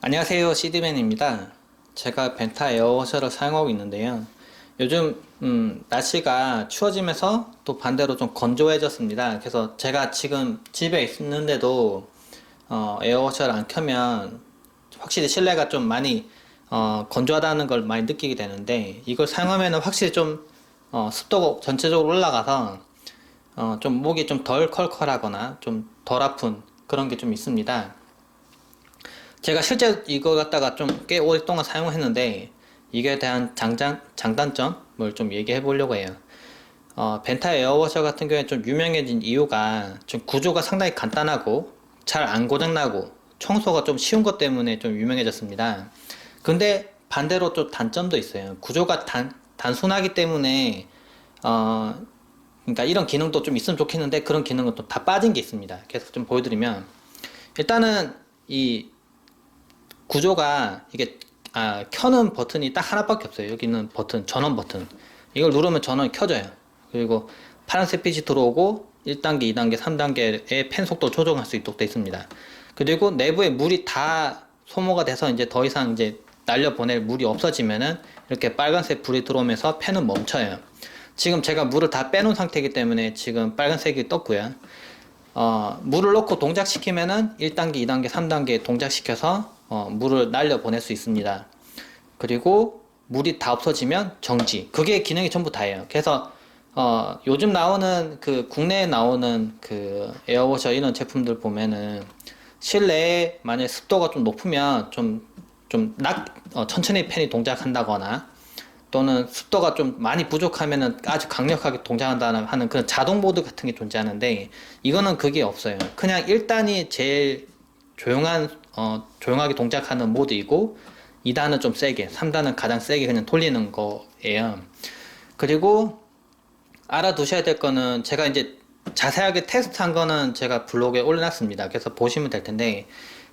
안녕하세요 시드맨입니다. 제가 벤타 에어워셔를 사용하고 있는데요. 요즘 음, 날씨가 추워지면서 또 반대로 좀 건조해졌습니다. 그래서 제가 지금 집에 있는데도 어, 에어워셔를 안 켜면 확실히 실내가 좀 많이 어, 건조하다는 걸 많이 느끼게 되는데 이걸 사용하면 확실히 좀 어, 습도가 전체적으로 올라가서 어, 좀 목이 좀 덜 컬컬하거나 좀 덜 아픈 그런 게 좀 있습니다. 제가 실제 이거 갖다가 좀 꽤 오랫동안 사용했는데 이게 대한 장장, 장단점을 좀 얘기해 보려고 해요. 어, 벤타 에어워셔 같은 경우에 좀 유명해진 이유가 좀 구조가 상당히 간단하고 잘 안 고장나고 청소가 좀 쉬운 것 때문에 좀 유명해졌습니다. 근데 반대로 또 단점도 있어요. 구조가 단, 단순하기 때문에 어, 그러니까 이런 기능도 좀 있으면 좋겠는데 그런 기능은 또 다 빠진 게 있습니다. 계속 좀 보여드리면 일단은 이 구조가 이게 아, 켜는 버튼이 딱 하나밖에 없어요. 여기 있는 버튼 전원 버튼 이걸 누르면 전원이 켜져요. 그리고 파란색 빛이 들어오고 1단계, 2단계, 3단계의 팬 속도 조정할 수 있도록 되어 있습니다. 그리고 내부에 물이 다 소모가 돼서 이제 더 이상 이제 날려 보낼 물이 없어지면은 이렇게 빨간색 불이 들어오면서 팬은 멈춰요. 지금 제가 물을 다 빼놓은 상태이기 때문에 지금 빨간색이 떴고요. 어, 물을 넣고 동작시키면은 1단계, 2단계, 3단계 동작시켜서 어, 물을 날려 보낼 수 있습니다. 그리고 물이 다 없어지면 정지. 그게 기능이 전부 다예요. 그래서 어, 요즘 나오는 그 국내에 나오는 그 에어워셔 이런 제품들 보면은 실내에 만약 습도가 좀 높으면 좀좀 낙, 어, 천천히 팬이 동작한다거나 또는 습도가 좀 많이 부족하면은 아주 강력하게 동작한다 하는 그런 자동 모드 같은 게 존재하는데 이거는 그게 없어요. 그냥 1단이 제일 조용한 어, 조용하게 동작하는 모드이고 2단은 좀 세게, 3단은 가장 세게 그냥 돌리는 거예요. 그리고 알아두셔야 될 거는 제가 이제 자세하게 테스트한 거는 제가 블로그에 올려놨습니다. 그래서 보시면 될 텐데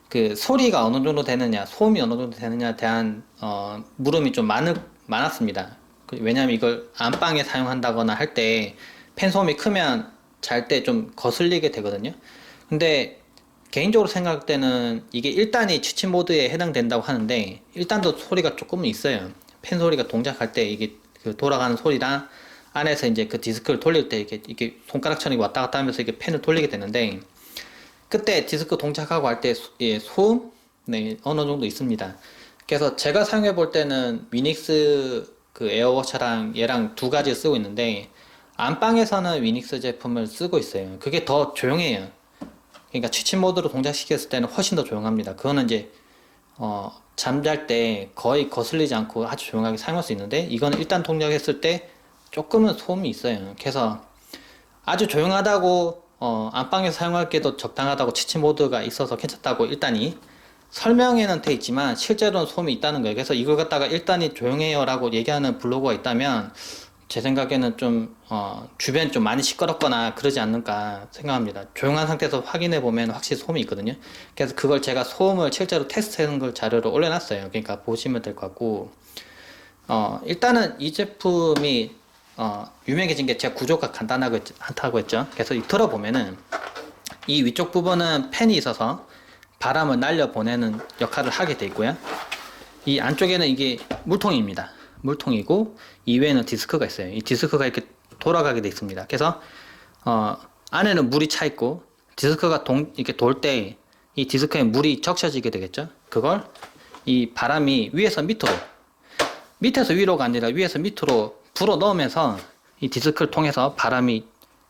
그 소리가 어느 정도 되느냐, 소음이 어느 정도 되느냐에 대한 어, 물음이 좀 많을, 많았습니다. 그- 왜냐면 이걸 안방에 사용한다거나 할 때 팬 소음이 크면 잘 때 좀 거슬리게 되거든요. 근데 개인적으로 생각할 때는 이게 1단이 취침 모드에 해당된다고 하는데 1단도 소리가 조금은 있어요. 팬 소리가 동작할 때 이게 그 돌아가는 소리랑 안에서 이제 그 디스크를 돌릴 때 이렇게 이게 손가락처럼 왔다 갔다 하면서 이게 팬을 돌리게 되는데 그때 디스크 동작하고 할 때 예, 소음 네, 어느 정도 있습니다. 그래서 제가 사용해 볼 때는 위닉스 그 에어워셔랑 얘랑 두 가지 쓰고 있는데 안방에서는 위닉스 제품을 쓰고 있어요. 그게 더 조용해요. 그러니까 취침 모드로 동작시켰을 때는 훨씬 더 조용합니다. 그거는 이제 어, 잠잘 때 거의 거슬리지 않고 아주 조용하게 사용할 수 있는데 이거는 일단 동작했을 때 조금은 소음이 있어요. 그래서 아주 조용하다고 어, 안방에서 사용하기에도 적당하다고 취침 모드가 있어서 괜찮다고 일단이 설명에는 돼 있지만 실제로는 소음이 있다는 거예요. 그래서 이걸 갖다가 일단이 조용해요라고 얘기하는 블로그가 있다면 제 생각에는 좀 어, 주변 좀 많이 시끄럽거나 그러지 않는가 생각합니다. 조용한 상태에서 확인해 보면 확실히 소음이 있거든요. 그래서 그걸 제가 소음을 실제로 테스트하는 걸 자료로 올려놨어요. 그러니까 보시면 될 것 같고 어, 일단은 이 제품이 어, 유명해진 게 제가 구조가 간단하고 했- 하다고 했죠. 그래서 이 들어보면은 이 위쪽 부분은 팬이 있어서 바람을 날려 보내는 역할을 하게 돼 있고요. 이 안쪽에는 이게 물통입니다. 물통이고 이외에는 디스크가 있어요. 이 디스크가 이렇게 돌아가게 돼 있습니다. 그래서 어, 안에는 물이 차 있고 디스크가 동, 이렇게 돌 때 이 디스크에 물이 적셔지게 되겠죠. 그걸 이 바람이 위에서 밑으로 밑에서 위로가 아니라 위에서 밑으로 불어 넣으면서 이 디스크를 통해서 바람이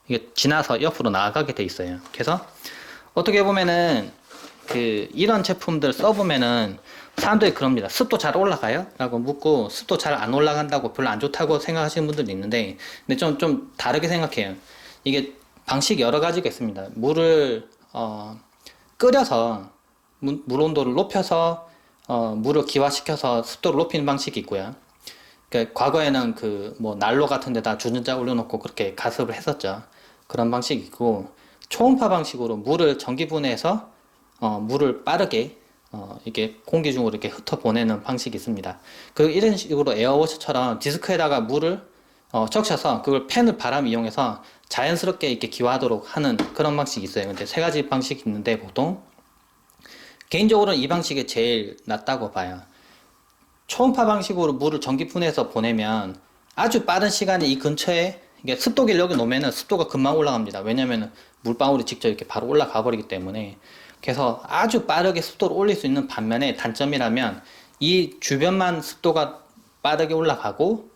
이게 지나서 옆으로 나가게 돼 있어요. 그래서 어떻게 보면은 그 이런 제품들 써보면은 사람들이 그럽니다. 습도 잘 올라가요? 라고 묻고 습도 잘 안 올라간다고 별로 안 좋다고 생각하시는 분들도 있는데 근데 좀, 좀 다르게 생각해요. 이게 방식이 여러 가지가 있습니다. 물을 어, 끓여서 물, 물 온도를 높여서 어, 물을 기화시켜서 습도를 높이는 방식이 있고요. 그 과거에는 그 뭐 난로 같은 데다 주전자 올려놓고 그렇게 가습을 했었죠. 그런 방식이 있고 초음파 방식으로 물을 전기 분해해서 어, 물을 빠르게 어, 이게 공기 중으로 이렇게 흩어 보내는 방식이 있습니다. 그 이런 식으로 에어워셔처럼 디스크에다가 물을 어, 적셔서 그걸 팬을 바람 이용해서 자연스럽게 이렇게 기화하도록 하는 그런 방식이 있어요. 근데 세 가지 방식이 있는데 보통 개인적으로는 이 방식이 제일 낫다고 봐요. 초음파 방식으로 물을 전기분해해서 보내면 아주 빠른 시간에 이 근처에 이게 습도계를 여기 놓으면은 습도가 금방 올라갑니다. 왜냐면은 물방울이 직접 이렇게 바로 올라가 버리기 때문에 그래서 아주 빠르게 습도를 올릴 수 있는 반면에 단점이라면 이 주변만 습도가 빠르게 올라가고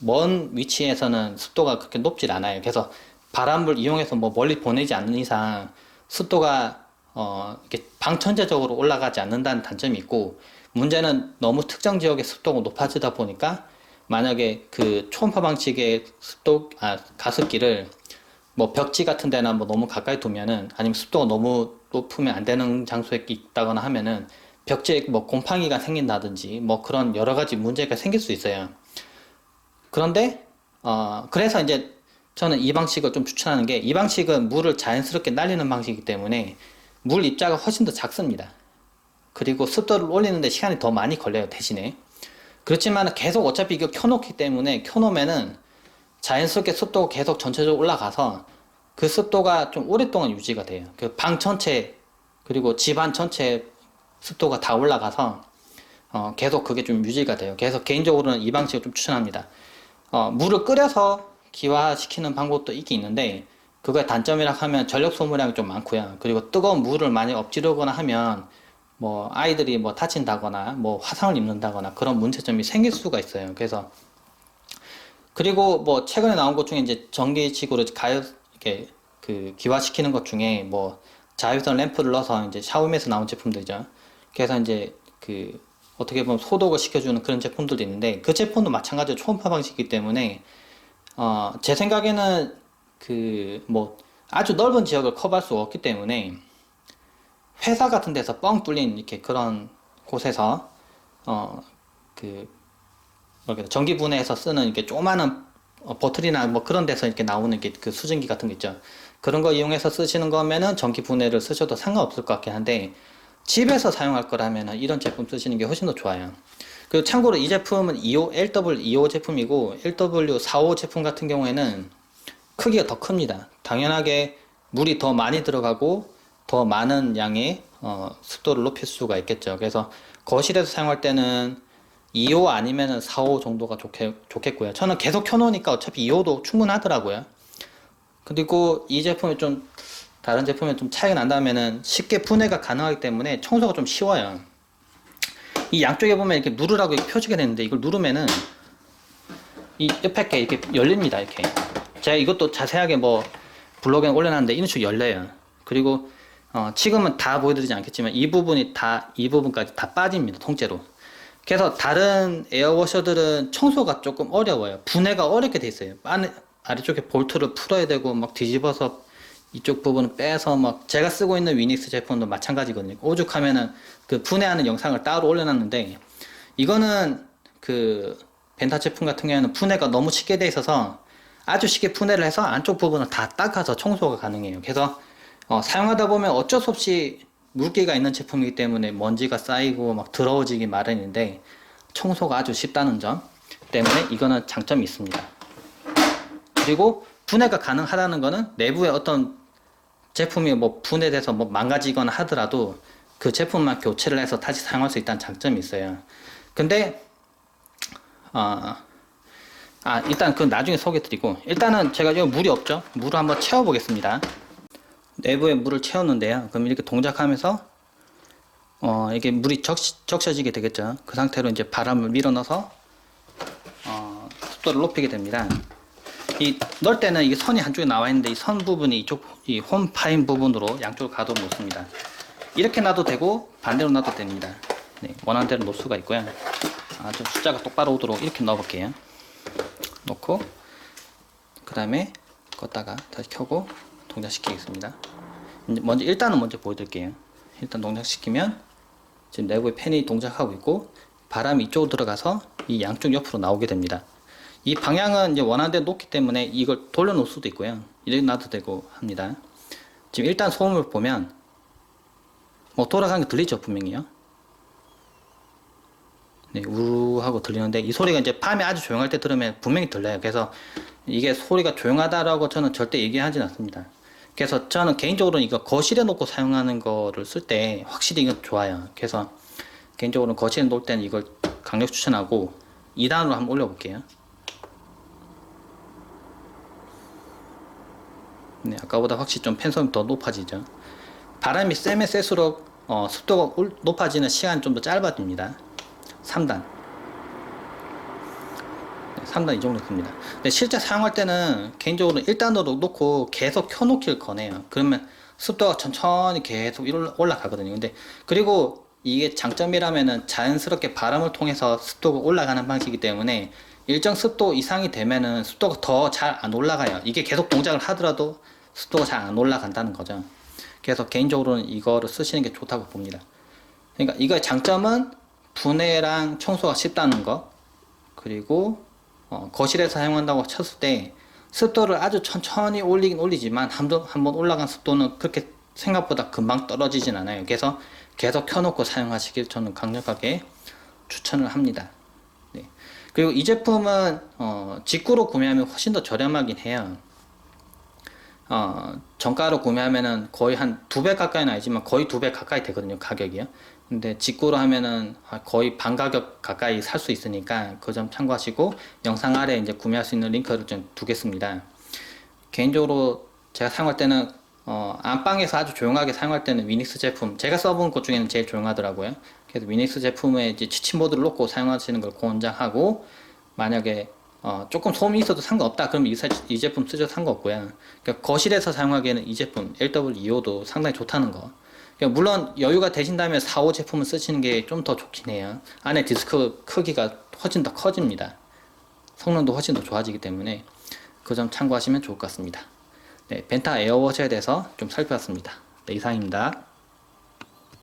먼 위치에서는 습도가 그렇게 높질 않아요. 그래서 바람을 이용해서 뭐 멀리 보내지 않는 이상 습도가 어 이렇게 방천재적으로 올라가지 않는다는 단점이 있고 문제는 너무 특정 지역의 습도가 높아지다 보니까 만약에 그 초음파 방식의 습도 아 가습기를 뭐 벽지 같은 데나 뭐 너무 가까이 두면은 아니면 습도가 너무 높으면 안 되는 장소에 있다거나 하면은 벽지에 뭐 곰팡이가 생긴다든지 뭐 그런 여러 가지 문제가 생길 수 있어요. 그런데 어 그래서 이제 저는 이 방식을 좀 추천하는 게 이 방식은 물을 자연스럽게 날리는 방식이기 때문에 물 입자가 훨씬 더 작습니다. 그리고 습도를 올리는데 시간이 더 많이 걸려요 대신에 그렇지만 계속 어차피 이거 켜놓기 때문에 켜놓으면은 자연스럽게 습도가 계속 전체적으로 올라가서 그 습도가 좀 오랫동안 유지가 돼요. 그 방 전체 그리고 집안 전체 습도가 다 올라가서 어, 계속 그게 좀 유지가 돼요. 그래서 개인적으로는 이 방식을 좀 추천합니다. 어, 물을 끓여서 기화시키는 방법도 있긴 있는데 그거의 단점이라 하면 전력 소모량이 좀 많고요. 그리고 뜨거운 물을 많이 엎지르거나 하면 뭐 아이들이 뭐 다친다거나 뭐 화상을 입는다거나 그런 문제점이 생길 수가 있어요. 그래서 그리고 뭐 최근에 나온 것 중에 이제 전기식으로 가요 이렇게 그 기화시키는 것 중에 뭐 자외선 램프를 넣어서 이제 샤오미에서 나온 제품들이죠. 그래서 이제 그 어떻게 보면 소독을 시켜주는 그런 제품들도 있는데 그 제품도 마찬가지로 초음파 방식이기 때문에 어 제 생각에는 그 뭐 아주 넓은 지역을 커버할 수 없기 때문에 회사 같은 데서 뻥 뚫린 이렇게 그런 곳에서 어그 전기 분해해서 쓰는 이렇게 조그마한 어, 버틀이나 뭐 그런 데서 이렇게 나오는 게 그 수증기 같은 거 있죠. 그런 거 이용해서 쓰시는 거면은 전기 분해를 쓰셔도 상관없을 것 같긴 한데 집에서 사용할 거라면은 이런 제품 쓰시는 게 훨씬 더 좋아요. 그리고 참고로 이 제품은 25, LW25 제품이고 LW45 제품 같은 경우에는 크기가 더 큽니다. 당연하게 물이 더 많이 들어가고 더 많은 양의 어, 습도를 높일 수가 있겠죠. 그래서 거실에서 사용할 때는 2호 아니면은 4호 정도가 좋게, 좋겠고요. 저는 계속 켜놓으니까 어차피 2호도 충분하더라고요. 그리고 이 제품이 좀 다른 제품에 좀 차이가 난다면은 쉽게 분해가 가능하기 때문에 청소가 좀 쉬워요. 이 양쪽에 보면 이렇게 누르라고 이렇게 표시가 되는데 이걸 누르면은 이 옆에 게 이렇게 열립니다. 이렇게. 제가 이것도 자세하게 뭐 블로그에 올려놨는데 이런 식으로 열려요. 그리고 어, 지금은 다 보여드리지 않겠지만 이 부분이 다 이 부분까지 다 빠집니다. 통째로. 그래서 다른 에어워셔들은 청소가 조금 어려워요. 분해가 어렵게 돼 있어요. 안에 아래쪽에 볼트를 풀어야 되고 막 뒤집어서 이쪽 부분을 빼서 막 제가 쓰고 있는 위닉스 제품도 마찬가지거든요. 오죽하면은 그 분해하는 영상을 따로 올려놨는데 이거는 그 벤타 제품 같은 경우에는 분해가 너무 쉽게 돼 있어서 아주 쉽게 분해를 해서 안쪽 부분을 다 닦아서 청소가 가능해요. 그래서 어, 사용하다 보면 어쩔 수 없이 물기가 있는 제품이기 때문에 먼지가 쌓이고 막 더러워지기 마련인데 청소가 아주 쉽다는 점 때문에 이거는 장점이 있습니다. 그리고 분해가 가능하다는 거는 내부에 어떤 제품이 뭐 분해돼서 뭐 망가지거나 하더라도 그 제품만 교체를 해서 다시 사용할 수 있다는 장점이 있어요. 근데 어, 아 일단 그 나중에 소개드리고 일단은 제가 여기 물이 없죠. 물을 한번 채워 보겠습니다. 내부에 물을 채웠는데요. 그럼 이렇게 동작하면서 어 이게 물이 적, 적셔지게 되겠죠. 그 상태로 이제 바람을 밀어 넣어서 어, 습도를 높이게 됩니다. 이 넣을 때는 이게 선이 한쪽에 나와 있는데 이 선 부분이 이쪽 이홈 파인 부분으로 양쪽으로 가둬 놓습니다. 이렇게 놔도 되고 반대로 놔도 됩니다. 네, 원하는 대로 놓을 수가 있고요. 아, 좀 숫자가 똑바로 오도록 이렇게 넣어볼게요. 놓고 그 다음에 껐다가 다시 켜고 동작시키겠습니다. 먼저 일단은 먼저 보여드릴게요. 일단 동작시키면 지금 내부에 팬이 동작하고 있고 바람이 이쪽으로 들어가서 이 양쪽 옆으로 나오게 됩니다. 이 방향은 이제 원하는 데 놓기 때문에 이걸 돌려놓을 수도 있고요. 이렇게 놔도 되고 합니다. 지금 일단 소음을 보면 뭐 돌아가는 게 들리죠 분명히요. 네, 우르 하고 들리는데 이 소리가 이제 밤에 아주 조용할 때 들으면 분명히 들려요. 그래서 이게 소리가 조용하다라고 저는 절대 얘기하진 않습니다. 그래서 저는 개인적으로 이거 거실에 놓고 사용하는 거를 쓸 때 확실히 이건 좋아요. 그래서 개인적으로 거실에 놓을 때는 이걸 강력 추천하고 2단으로 한번 올려볼게요. 네, 아까보다 확실히 좀 팬소음이 더 높아지죠. 바람이 세면 셀수록 어, 습도가 올- 높아지는 시간이 좀 더 짧아집니다. 3단. 3단 이 정도 큽니다. 근데 실제 사용할 때는 개인적으로 1단으로 놓고 계속 켜놓길 권해요. 그러면 습도가 천천히 계속 올라가거든요. 근데 그리고 이게 장점이라면은 자연스럽게 바람을 통해서 습도가 올라가는 방식이기 때문에 일정 습도 이상이 되면은 습도가 더 잘 안 올라가요. 이게 계속 동작을 하더라도 습도가 잘 안 올라간다는 거죠. 그래서 개인적으로는 이거를 쓰시는 게 좋다고 봅니다. 그러니까 이거의 장점은 분해랑 청소가 쉽다는 거 그리고 어, 거실에서 사용한다고 쳤을 때 습도를 아주 천천히 올리긴 올리지만 한번 한번 올라간 습도는 그렇게 생각보다 금방 떨어지진 않아요. 그래서 계속 켜놓고 사용하시길 저는 강력하게 추천을 합니다. 네. 그리고 이 제품은 어, 직구로 구매하면 훨씬 더 저렴하긴 해요. 어, 정가로 구매하면은 거의 한 두 배 가까이는 아니지만 거의 두 배 가까이 되거든요, 가격이요. 근데 직구로 하면은 거의 반 가격 가까이 살 수 있으니까 그 점 참고하시고 영상 아래 이제 구매할 수 있는 링크를 좀 두겠습니다. 개인적으로 제가 사용할 때는 어, 안방에서 아주 조용하게 사용할 때는 위닉스 제품 제가 써본 것 중에는 제일 조용하더라고요. 그래서 위닉스 제품에 이제 지침 모드를 놓고 사용하시는 걸 권장하고 만약에 어, 조금 소음이 있어도 상관없다 그러면 이, 사- 이 제품 쓰셔도 상관없고요. 그러니까 거실에서 사용하기에는 이 제품 LW25도 상당히 좋다는 거. 그러니까 물론 여유가 되신다면 4호 제품을 쓰시는 게 좀 더 좋긴 해요. 안에 디스크 크기가 훨씬 더 커집니다. 성능도 훨씬 더 좋아지기 때문에 그 점 참고하시면 좋을 것 같습니다. 네, 벤타 에어워셔에 대해서 좀 살펴봤습니다. 네, 이상입니다.